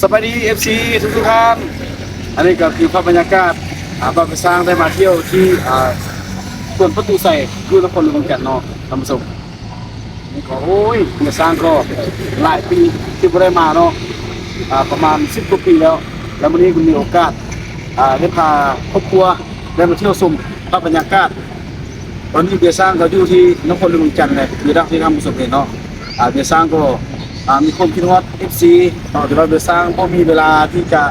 สวัสดีเอฟซีทุกทุกท่านอันนี้ก็คือภาพบรรยากาศอาบาไปสร้างได้มาเที่ยวที่อ่าส่วนประตูใส่ยูนครหลวงแก่นนาะท่านผู้ชมนี่ก็โอ้ยมาสร้างก็หลายปีที่ไม่ได้มาเนาะอ่าประมาณสิบกว่าปีแล้ว แล้ววันนี้ก็มีโอกาสอ่าได้พาครอบครัวได้มาเที่ยวชมภาพบรรยากาศตอนนี้เบียร์สร้างก็อยู่ที่นครหลวงจันทร์เลยอยู่ดักที่ทำประสบเหตุเนาะอ่าเบียร์สร้างก็ มีคนคิดว่าเอฟซีเนาะแต่ว่าเบียร์สร้างก็มีเวลาที่จะ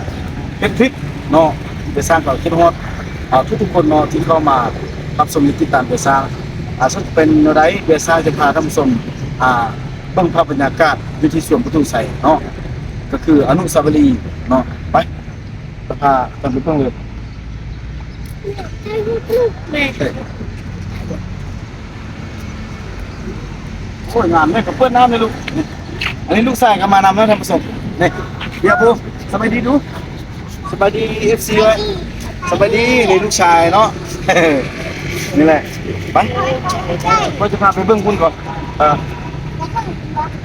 เป็นทริปเนาะเบียร์สร้างก็คิดว่าอ่าทุกคนเนาะที่เข้ามารับชมติดตามเบียร์สร้างอาซึ่งเป็นไรเบียร์สร้างจะพาท่านผู้ชมอ่าเบิ่งภาพบรรยากาศอยู่ที่สวนประตูใสเนาะก็คืออนุสาวรีย์เนาะไปจะพาท่านไปเพิ่งเลยแม่โอ้ยงานเนี่ยกับเพื่อนน้ำเลยลูก อันนี้ลูกชายก็มานำแล้วท่านผู้ชมนี่เดี๋ยวพูสบายดีดูสบายดีเอฟซีไว้สบายดีนี่ลูกชายเนาะนี่แหละไปว่าจะพาไปเบื้องบุญก่อนเออ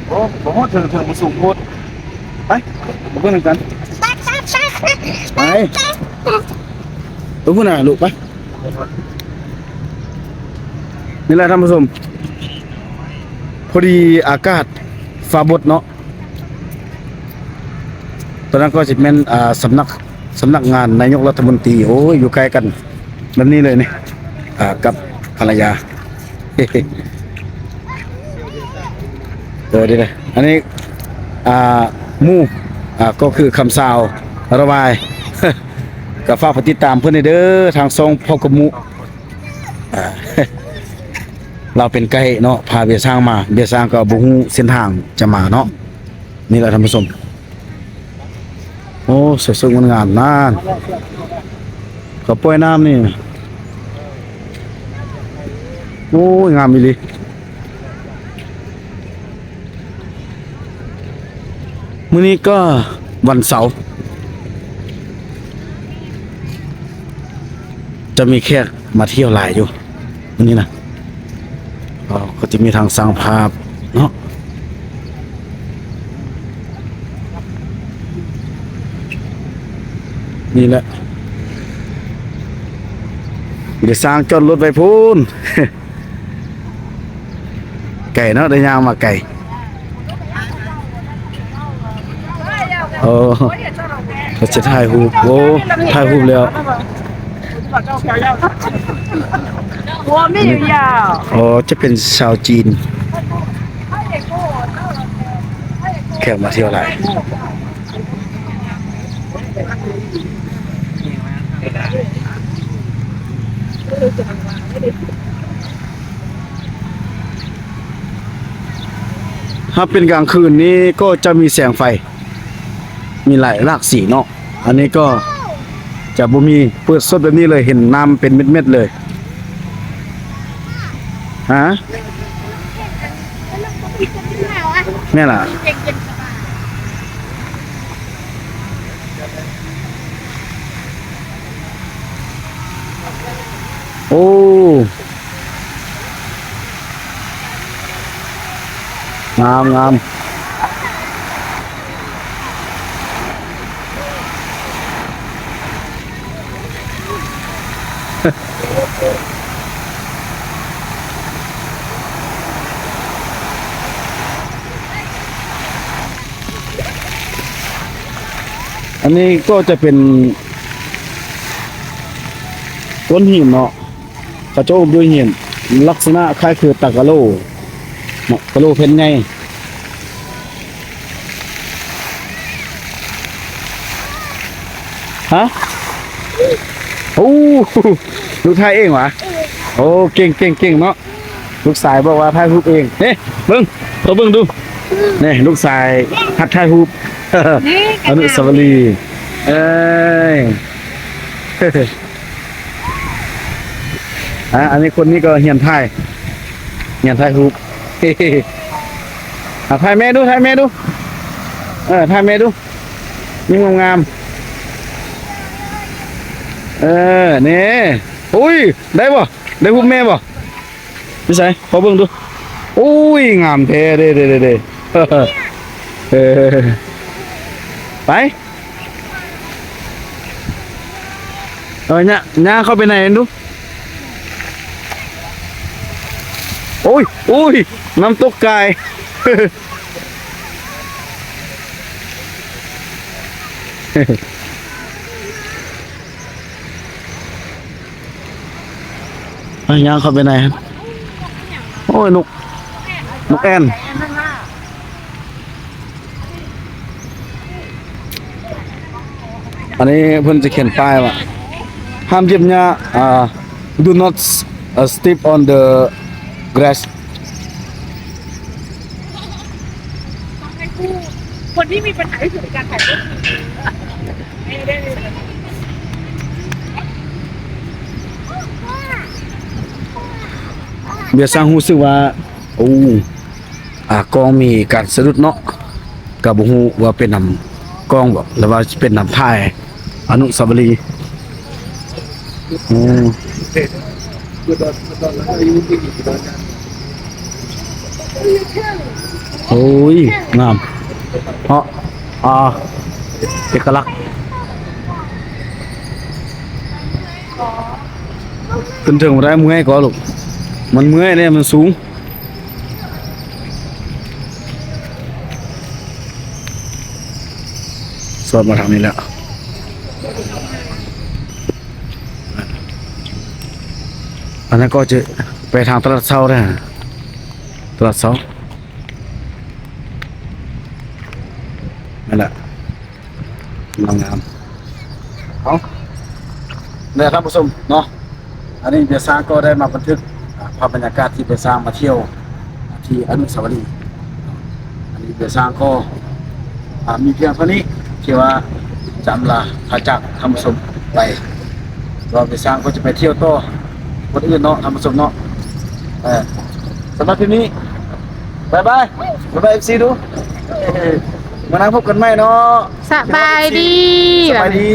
โอ้ผมว่าถึงถึงมาสูงโคตรไปไปเบื้องหนึ่งกันไปตัวผู้น่ะลูกไปนี่แหละท่านผู้ชมพอดีอากาศ ฟ้าบดเนาะตอนนั้นก็จะเป็นอ่าสำนักสำนักงานนายกรัฐมนตรีโอ้ยอยู่ใกล้กันแบบนี้เลยนี่กับภรรยาเออดีเลยอันนี้มู่ก็คือคำสาวระบายกับฝาปติดตามเพื่อนเด้อทางทรงพ่อกหมุอ่า เราเป็นไกด์เนาะพาเบียร์สร้างมา เบียร์สร้างก็บ่ฮู้เส้นทางจะมาเนาะนี่แหละท่านผู้ชมโอ้สวยๆงามๆนานก็ป่วยน้ำนี่โอ้ยงามอีหลีมื้อนี้ก็วันเสาร์จะมีแขกมาเที่ยวหลายอยู่มื้อนี้นะ ก็ก็จะมีทางสร้างภาพเนาะนี่แหละเดี๋ยวสร้างจอดรถไปพูนไก่เนาะได้ยางมาไก่โอ้เขาจะถ่ายรูปโอ้ถ่ายรูปแล้ว 我没有要。 อ๋อจะเป็นชาวจีน แขกมาเที่ยวหลายถ้าเป็นกลางคืนนี้ก็จะมีแสงไฟ มีหลายหลากสีเนาะ อันนี้ก็ จะบ่มีเปิดสดแบบนี้เลยเห็นน้ำเป็นเม็ดๆเลยฮะแม่ล่ะโอ้งามงาม อันนี้ก็จะเป็นก้นหินเนาะกระโจมด้วยหินลักษณะคล้ายคือตะกะโลเนาะกะโลเพ็นไงฮะโอ้ลูกทายเองวะโอ้เก่งเก่งเก่งเนาะลูกสายบอกว่าทายรูปเองเฮ้เบิ้งตัวเบิ้งดูเนี่ลูกสายหัดทายรูป อนุสาวรีย์เอ้ยอะอันนี้คนนี้ก็เหียนไทยเหียนไทยฮูปอะถ่ายแม่ดูถ่ายแม่ดูเออถ่ายแม่ดูนี่งามๆเออนี่อุ้ยได้บ่ได้ฮูปแม่บ่พี่ชายขอเบิ่งดูอุ้ยงามแท้เด้เด้เด้เด้เออ ไปเออเนี่ยย่าเข้าไปไหนดูโอ้ยโอ้ยน้ำตกไก่ไปย่างเข้าไปไหน โอ้ยนกนกแอน อันนี้เพิ่นจะเขียนป้ายว่าห้ามเหยียบหญ้าอ่า do not uh, step on the grass ให้ผู้คนที่มีปัญหาที่สุดในการถ่ายรูปไม่ได้เลยเบียร์สร้างรู้สึกว่าโอ้อ่ากองมีการสะดุดเนาะก็บ่ฮู้ว่าเป็นนำ กองบ่หรือว่าเป็นนำท่ายอนุสาวรีย์อืมโอ้ยงามเพราะอ่าเอกลักษณ์ขึ้นถึงบ่ได้เมื่อยก็ลูกมันเมื่อยเนี่ยมันสูง สอดมาทางนี้แล้วอันนั้นก็จะไปทางตลาดเช้าได้ตลาดเช้านั่นแหละงามงามเอาเนี่ยท่านผู้ชมเนาะอันนี้เบียร์สร้างก็ได้มาบันทึกอ่าภาพบรรยากาศที่เบียร์สร้างมาเที่ยวที่อนุสาวรีย์อันนี้เบียร์สร้างก็มีเพียงเท่านี้ ที่ว่าจำลาพาจากท่านผู้ชมไปรอเบียร์สร้างก็จะไปเที่ยวต่อคนอื่นเนาะท่านผู้ชมเนาะเออสำหรับคลิปนี้บายบายบายบายเอฟซีดูเออมานั่งพบกันไหมเนาะสบายดีสบายดี